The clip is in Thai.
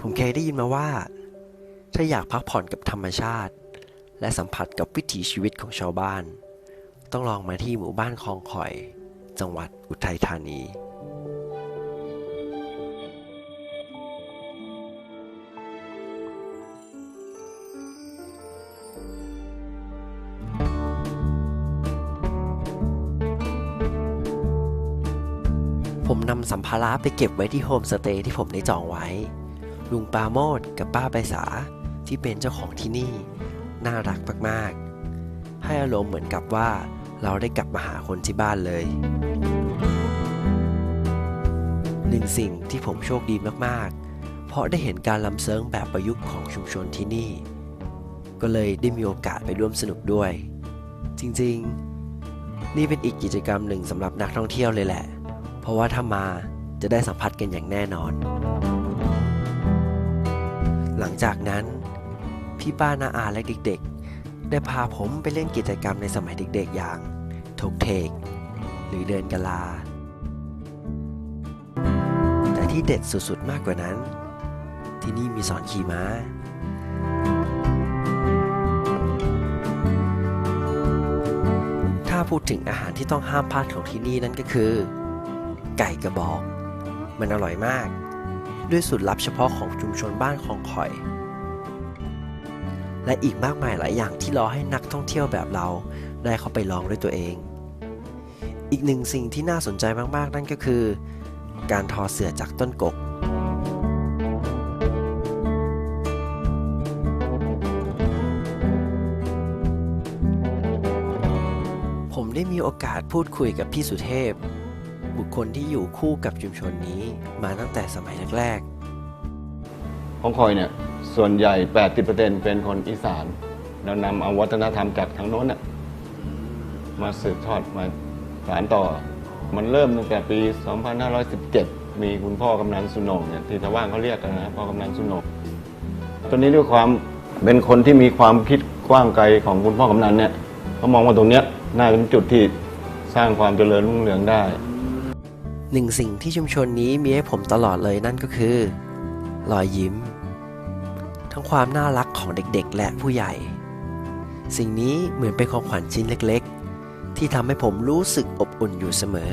ผมเคยได้ยินมาว่า ถ้าอยากพักผ่อนกับธรรมชาติ และสัมผัสกับวิถีชีวิตของชาวบ้าน ต้องลองมาที่หมู่บ้านคลองข่อย จังหวัดอุทัยธานีผมนำสัมภาระไปเก็บไว้ที่โฮมสเตย์ที่ผมได้จองไว้ ลุงปาโมดกับป้าใบสาที่เป็นเจ้าของที่นี่ น่ารักมากๆ ให้อารมณ์เหมือนกับว่าเราได้กลับมาหาคนที่บ้านเลย หนึ่งสิ่งที่ผมโชคดีมากๆ เพราะได้เห็นการลำเซิงแบบประยุกต์ของชุมชนที่นี่ ก็เลยได้มีโอกาสไปร่วมสนุกด้วย จริงๆ นี่เป็นอีกกิจกรรมหนึ่งสำหรับนักท่องเที่ยวเลยแหละ เพราะว่าถ้ามาจะได้สัมผัสกันอย่างแน่นอน จากนั้น พี่ป้านาอาและเด็กๆ ได้พาผมไปเล่นกิจกรรมในสมัยเด็กๆอย่างถกเทก หรือเดินกะลา แต่ที่เด็ดสุดๆมากกว่านั้น ที่นี่มีสอนขี่ม้าถ้าพูดถึงอาหารที่ต้องห้ามพลาดของที่นี่นั่นก็คือ ไก่กระบอก มันอร่อยมาก ด้วยสูตรลับเฉพาะของชุมชนบ้านคลองข่อย และอีกมากมายหลายอย่างที่รอให้นักท่องเที่ยวแบบเราได้เข้าไปลองด้วยตัวเอง อีกหนึ่งสิ่งที่น่าสนใจมาก ๆ นั่นก็คือ การทอเสื่อจากต้นกกผมได้มีโอกาสพูดคุยกับพี่สุเทพ บุคคลที่อยู่คู่กับชุมชนนี้มาตั้งแต่สมัยแรกๆของคอยเนี่ยส่วนใหญ่ 80%เป็นคนอีสานเรานำเอาวัฒนธรรมจากทางโน้นน่ะมาสืบทอดมาสานต่อ มันเริ่มตั้งแต่ปี 2517 มีคุณพ่อกำนันสุนงเนี่ยที่ชาวบ้านเขาเรียกกันนะพ่อกำนันสุนงตอนนี้ด้วยความเป็นคนที่มีความคิดกว้างไกลของคุณพ่อกำนันเนี่ยเขามองว่าตรงเนี้ยน่าเป็นจุดที่สร้างความเจริญรุ่งเรืองได้ หนึ่งสิ่งที่ชุมชนนี้มีให้ผมตลอดเลยนั่นก็คือ รอยยิ้ม ทั้งความน่ารักของเด็กๆ และผู้ใหญ่ สิ่งนี้เหมือนเป็นของขวัญชิ้นเล็กๆ ที่ทำให้ผมรู้สึกอบอุ่นอยู่เสมอ